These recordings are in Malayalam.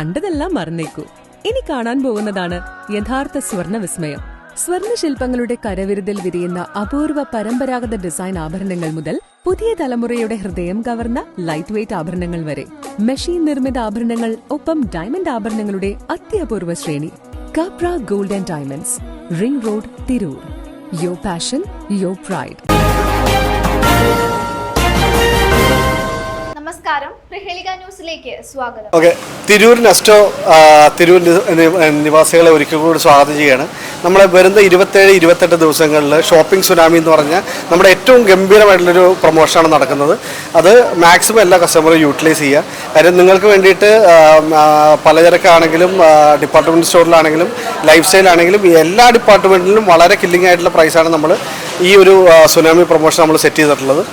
കണ്ടതെല്ലാം മറന്നേക്കൂ. ഇനി കാണാൻ പോകുന്നതാണ് യഥാർത്ഥ സ്വർണ വിസ്മയം സ്വർണ ശില്പങ്ങളുടെ കരവിരുതിൽ വിരിയുന്ന അപൂർവ പരമ്പരാഗത ഡിസൈൻ ആഭരണങ്ങൾ മുതൽ പുതിയ തലമുറയുടെ ഹൃദയം കവർന്ന ലൈറ്റ് വെയ്റ്റ് ആഭരണങ്ങൾ വരെ. മെഷീൻ നിർമ്മിത ആഭരണങ്ങൾ ഒപ്പം ഡയമണ്ട് ആഭരണങ്ങളുടെ അത്യപൂർവ ശ്രേണി. Kapra gold and diamonds ring road Tirur yo passion yo pride നമസ്കാരം. ന്യൂസിലേക്ക് സ്വാഗതം. ഓക്കെ തിരൂർ നെസ്റ്റോ തിരൂർ നിവാസികളെ ഒരിക്കൽ കൂടി സ്വാഗതം ചെയ്യുകയാണ് നമ്മൾ വരുന്ന ഇരുപത്തേഴ് ഇരുപത്തെട്ട് ദിവസങ്ങളിൽ ഷോപ്പിംഗ് സുനാമി എന്ന് പറഞ്ഞ നമ്മുടെ ഏറ്റവും ഗംഭീരമായിട്ടുള്ളൊരു പ്രൊമോഷനാണ് നടക്കുന്നത്. അത് മാക്സിമം എല്ലാ കസ്റ്റമറും യൂട്ടിലൈസ് ചെയ്യുക. കാര്യം നിങ്ങൾക്ക് വേണ്ടിയിട്ട് പലചരക്കാണെങ്കിലും ഡിപ്പാർട്ട്മെന്റ് സ്റ്റോറിലാണെങ്കിലും ലൈഫ് സ്റ്റൈലാണെങ്കിലും എല്ലാ ഡിപ്പാർട്ട്മെന്റിലും വളരെ കില്ലിംഗ് ആയിട്ടുള്ള പ്രൈസാണ് നമ്മൾ ഈ ഒരു സുനാമി പ്രൊമോഷൻ നമ്മൾ സെറ്റ് ചെയ്തിട്ടുള്ളത്.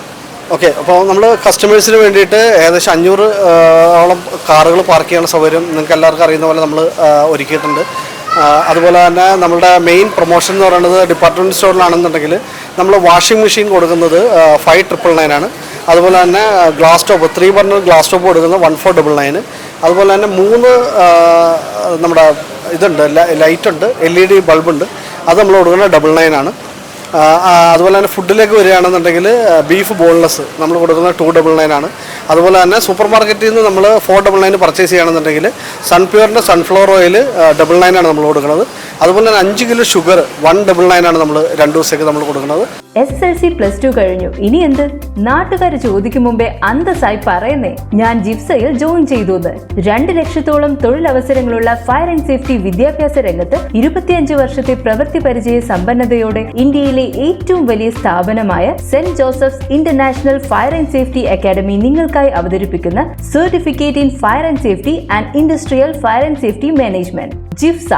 ഓക്കെ അപ്പോൾ നമ്മൾ കസ്റ്റമേഴ്സിന് വേണ്ടിയിട്ട് ഏകദേശം അഞ്ഞൂറ് ഓളം കാറുകൾ പാർക്ക് ചെയ്യാനുള്ള സൗകര്യം നിങ്ങൾക്ക് എല്ലാവർക്കും അറിയുന്ന പോലെ നമ്മൾ ഒരുക്കിയിട്ടുണ്ട്. അതുപോലെ തന്നെ നമ്മുടെ മെയിൻ പ്രൊമോഷൻ എന്ന് പറയുന്നത് ഡിപ്പാർട്ട്മെന്റ് സ്റ്റോറിലാണെന്നുണ്ടെങ്കിൽ നമ്മൾ വാഷിംഗ് മെഷീൻ കൊടുക്കുന്നത് ഫൈവ് ട്രിപ്പിൾ നയൻ ആണ്. അതുപോലെ തന്നെ glass top three burner glass top കൊടുക്കുന്നത് വൺ ഫോർ ഡബിൾ നയൻ അതുപോലെ തന്നെ മൂന്ന് നമ്മുടെ ഇതുണ്ട് ലൈറ്റ് ഉണ്ട് എൽ ഇ ഡി ബൾബുണ്ട് അത് നമ്മൾ കൊടുക്കുന്നത് ഡബിൾ നയൻ ആണ്. അതുപോലെ തന്നെ ഫുഡിലേക്ക് വരികയാണെന്നുണ്ടെങ്കിൽ ബീഫ് ബോൺലെസ് നമ്മൾ കൊടുക്കുന്ന ടു ഡബിൾ നയൻ ആണ്. അതുപോലെ തന്നെ സൂപ്പർ മാർക്കറ്റിൽ നിന്ന് നമ്മൾ ഫോർ ഡബിൾ നയൻ പർച്ചേസ് ചെയ്യുകയാണെന്നുണ്ടെങ്കിൽ സൺപ്യൂറിന്റെ സൺഫ്ലവർ ഓയിൽ ഡബിൾ നയൻ ആണ് നമ്മൾ കൊടുക്കുന്നത്. അതുപോലെ തന്നെ അഞ്ച് kilo sugar one double nine ആണ് നമ്മൾ രണ്ട് ദിവസത്തേക്ക് നമ്മൾ കൊടുക്കുന്നത്. S L C plus two കഴിഞ്ഞു. ഇനി എന്ത്? നാട്ടുകാർ ചോദിക്കും മുമ്പേ അന്തസ്സായി പറയുന്നേ. ഞാൻ ജിപ്സയിൽ ജോയിൻ ചെയ്തു രണ്ട് ലക്ഷത്തോളം തൊഴിലവസരങ്ങളുള്ള ഫയർ ആൻഡ് സേഫ്റ്റി വിദ്യാഭ്യാസ രംഗത്ത് ഇരുപത്തിയഞ്ച് വർഷത്തെ പ്രവൃത്തി പരിചയ സമ്പന്നതയോടെ ഇന്ത്യയിലെ ഏറ്റവും വലിയ സ്ഥാപനമായ saint Joseph's international fire and safety academy നിങ്ങൾക്കായി അവതരിപ്പിക്കുന്ന certificate in fire and safety and industrial fire and safety management ജിഫ്സ.